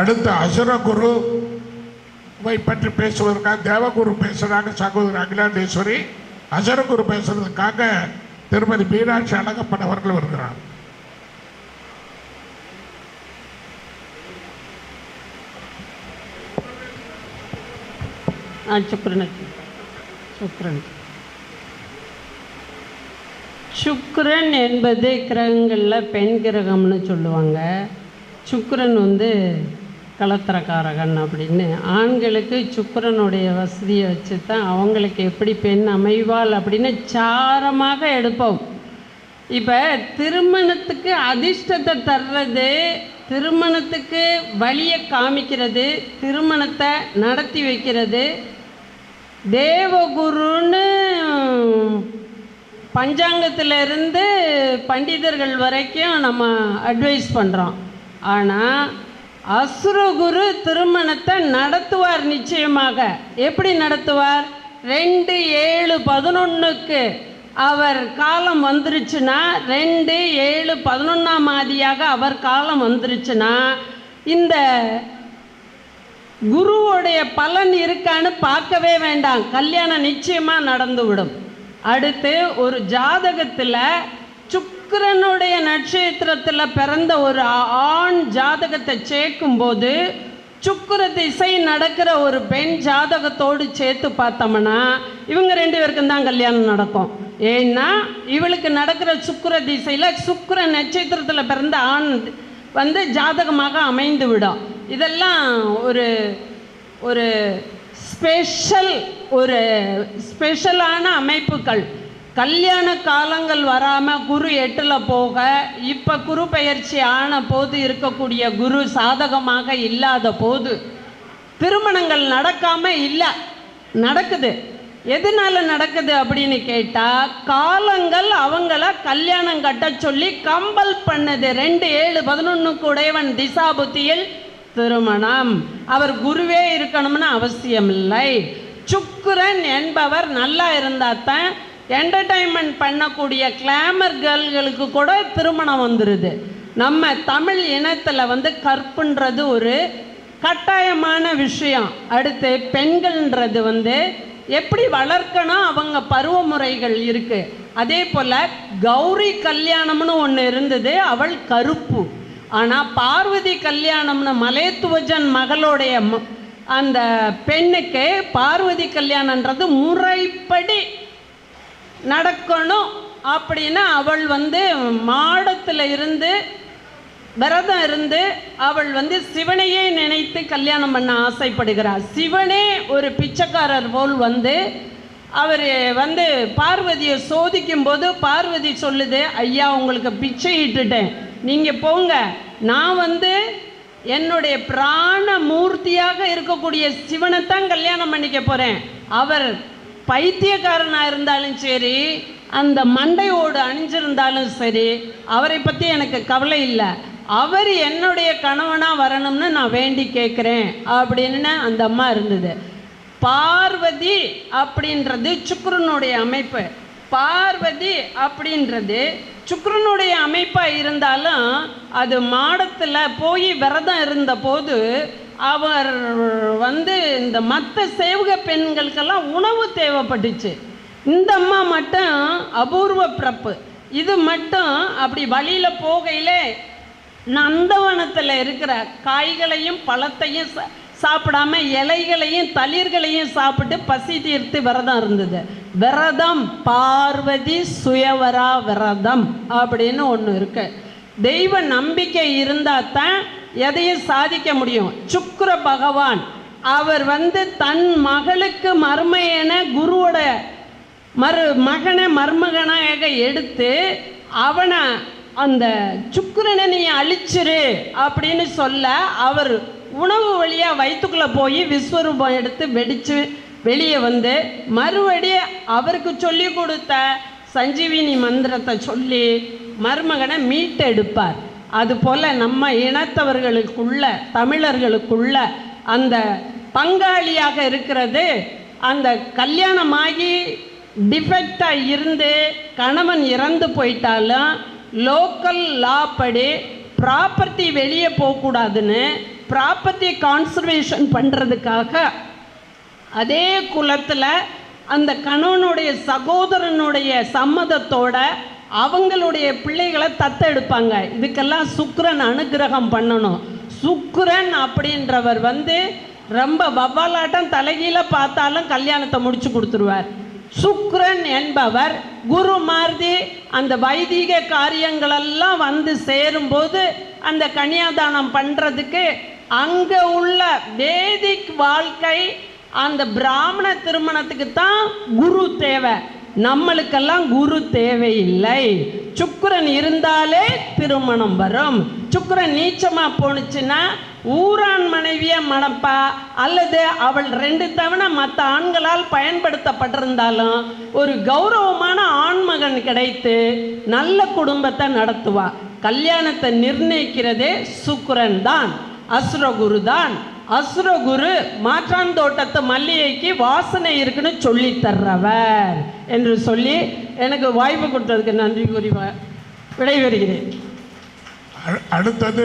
அடுத்து அசுரகுரு வை பற்றி பேசுவதற்காக தேவகுரு பேசுகிறாங்க சகோதரி அகிலாண்டேஸ்வரி. அசுரகுரு பேசுறதுக்காக திருமதி மீனாட்சி அழகப்பன் அவர்கள் வருகிறார். ஆ சுக்ரன் சுக்ரன் என்பது கிரகங்களில் பெண் கிரகம்னு சொல்லுவாங்க. சுக்ரன் வந்து கலத்திரக்காரகன் அப்படின்னு. ஆண்களுக்கு சுக்கரனுடைய வசதியை வச்சு தான் அவங்களுக்கு எப்படி பெண் அமைவாள் அப்படின்னு சாரமாக எடுப்போம். இப்போ திருமணத்துக்கு அதிர்ஷ்டத்தை தர்றது திருமணத்துக்கு வழியை காமிக்கிறது திருமணத்தை நடத்தி வைக்கிறது தேவகுருன்னு பஞ்சாங்கத்திலிருந்து பண்டிதர்கள் வரைக்கும் நம்ம அட்வைஸ் பண்ணுறோம் ஆனால் அசுரகுரு திருமணத்தை நடத்துவார் நிச்சயமாக. எப்படி நடத்துவார்? ரெண்டு ஏழு பதினொன்றுக்கு அவர் காலம் வந்துருச்சுன்னா ரெண்டு ஏழு பதினொன்றாம் ஆதியாக அவர் காலம் வந்துருச்சுன்னா இந்த குருவோடைய பலன் இருக்கான்னு பார்க்கவே வேண்டாம். கல்யாணம் நிச்சயமாக நடந்துவிடும். அடுத்து ஒரு ஜாதகத்தில் சுக்கிரனுடைய நட்சத்திரத்தில் பிறந்த ஒரு ஆண் ஜாதகத்தை சேர்க்கும்போது சுக்கிர திசை நடக்கிற ஒரு பெண் ஜாதகத்தோடு சேர்த்து பார்த்தோம்னா இவங்க ரெண்டு பேருக்கும் தான் கல்யாணம் நடக்கும். ஏன்னா இவளுக்கு நடக்கிற சுக்கிர திசையில் சுக்கிர நட்சத்திரத்தில் பிறந்த ஆண் வந்து ஜாதகமாக அமைந்து விடும். இதெல்லாம் ஒரு ஒரு ஸ்பெஷல் ஒரு ஸ்பெஷலான அமைப்புகள். கல்யாண காலங்கள் வராமல் குரு எட்டில் போக இப்போ குரு பயிற்சி ஆன போது இருக்கக்கூடிய குரு சாதகமாக இல்லாத போது திருமணங்கள் நடக்காமல் இல்லை. நடக்குது. எதனால நடக்குது அப்படின்னு கேட்டால் காலங்கள் அவங்கள கல்யாணம் கட்ட சொல்லி கம்பல் பண்ணுது. ரெண்டு ஏழு பதினொன்றுக்கு உடையவன் திசாபுத்தியில் திருமணம். அவர் குருவே இருக்கணும்னு அவசியம் இல்லை சுக்குரன் என்பவர் நல்லா இருந்தால் தான் என்டர்டைன்மெண்ட் பண்ணக்கூடிய கிளாமர் கேர்ள்களுக்கு கூட திருமணம் வந்துடுது நம்ம தமிழ் இனத்தில் வந்து கற்புன்றது ஒரு கட்டாயமான விஷயம். அடுத்து பெண்கள்ன்றது வந்து எப்படி வளர்க்கணும் அவங்க பருவமுறைகள் இருக்குது அதே போல் கௌரி கல்யாணம்னு ஒன்று இருந்தது அவள் கருப்பு. ஆனால் பார்வதி கல்யாணம்னு மலைத்துவஜன் மகளுடைய ம- அந்த பெண்ணுக்கு பார்வதி கல்யாணன்றது முறைப்படி நடக்கணும் அப்படின்னு அவள் வந்து மாடத்தில் இருந்து விரதம் இருந்து அவள் வந்து சிவனையே நினைத்து கல்யாணம் பண்ண ஆசைப்படுகிறாள். சிவனே ஒரு பிச்சைக்காரர் போல் வந்து அவர் வந்து பார்வதியை சோதிக்கும் போது பார்வதி சொல்லுது ஐயா உங்களுக்கு பிச்சை இட்டுட்டேன். நீங்கள் போங்க. நான் வந்து என்னுடைய பிராண மூர்த்தியாக இருக்கக்கூடிய சிவனைத்தான் கல்யாணம் பண்ணிக்க போகிறேன் அவர் பைத்தியக்காரனாக இருந்தாலும் சரி அந்த மண்டையோடு அணிஞ்சிருந்தாலும் சரி அவரை பற்றி எனக்கு கவலை இல்லை. அவர் என்னுடைய கணவனாக வரணும்னு நான் வேண்டி கேட்குறேன் அப்படின்னு அந்த அம்மா இருந்தது. பார்வதி அப்படின்றது சுக்ரனுடைய அமைப்பு. பார்வதி அப்படின்றது சுக்ரனுடைய அமைப்பாக இருந்தாலும் அது மாடத்தில் போய் விரதம் இருந்தபோது அவர் வந்து இந்த மற்ற சேவக பெண்களுக்கெல்லாம் உணவு தேவைப்பட்டுச்சு. இந்த அம்மா மட்டும் அபூர்வ பிறப்பு. இது மட்டும் அப்படி வழியில் போகையிலே நந்தவனத்தில் இருக்கிற காய்களையும் பழத்தையும் சா- சாப்பிடாம இலைகளையும் தளிர்களையும் சாப்பிட்டு பசி தீர்த்து விரதம் இருந்தது. விரதம் பார்வதி சுயவரா விரதம் அப்படின்னு ஒன்று இருக்கு. தெய்வ நம்பிக்கை இருந்தால் தான் எதையும் சாதிக்க முடியும். சுக்கர பகவான் அவர் வந்து தன் மகளுக்கு மருமையென குருவோட மறு மகனை மருமகனாக எடுத்து அவனை அந்த சுக்கரனை நீ அழிச்சிரு அப்படின்னு சொல்ல அவர் உணவு வழியாக வயிற்றுக்குள்ளே போய் விஸ்வரூபம் எடுத்து வெடித்து வெளியே வந்து மறுபடியும் அவருக்கு சொல்லி கொடுத்த சஞ்சீவினி மந்திரத்தை சொல்லி மருமகனை மீட்டெடுப்பார். அதுபோல் நம்ம இனத்தவர்களுக்குள்ள தமிழர்களுக்குள்ள அந்த பங்காளியாக இருக்கிறது. அந்த கல்யாணமாகி டிஃபெக்டாக இருந்து கணவன் இறந்து போயிட்டாலும் லோக்கல் லா படி ப்ராப்பர்ட்டி வெளியே போகக்கூடாதுன்னு ப்ராப்பர்ட்டி கான்சர்வேஷன் பண்ணுறதுக்காக அதே குலத்தில் அந்த கணவனுடைய சகோதரனுடைய சம்மதத்தோட அவங்களுடைய பிள்ளைகளை தத்தெடுப்பாங்க. இதுக்கெல்லாம் சுக்கரன் அனுக்கிரகம் பண்ணணும். சுக்கரன் அப்படின்றவர் வந்து ரொம்ப வவ்வாலாட்டம் தலைகீழ பார்த்தாலும் கல்யாணத்தை முடிச்சு கொடுத்துருவார். சுக்ரன் என்பவர் குரு மாதிரி அந்த வைதிக காரியங்களெல்லாம் வந்து சேரும்போது அந்த கன்னியாதானம் பண்ணுறதுக்கு அங்கே உள்ள வேதிக் வாழ்க்கை அந்த பிராமண திருமணத்துக்கு தான் குரு தேவை. நம்மளுக்கெல்லாம் குரு தேவையில்லை. சுக்கிரன் இருந்தாலே திருமணம் வரும். சுக்கரன் நீச்சமா போணுச்சுன்னா ஊரான் மனைவிய மணப்பா. அல்லது அவள் ரெண்டு தவணை மற்ற ஆண்களால் பயன்படுத்தப்பட்டிருந்தாலும் ஒரு கௌரவமான ஆண்மகன் கிடைத்து நல்ல குடும்பத்தை நடத்துவா. கல்யாணத்தை நிர்ணயிக்கிறதே சுக்கரன் தான் அசுரகுரு தான். அசுரகுரு மாற்றான் தோட்டத்து மல்லிகைக்கு வாசனை இருக்குன்னு சொல்லி தர்றவர் என்று சொல்லி எனக்கு வாய்ப்பு கொடுத்ததுக்கு நன்றி கூறி விடைபெறுகிறேன். அடுத்தது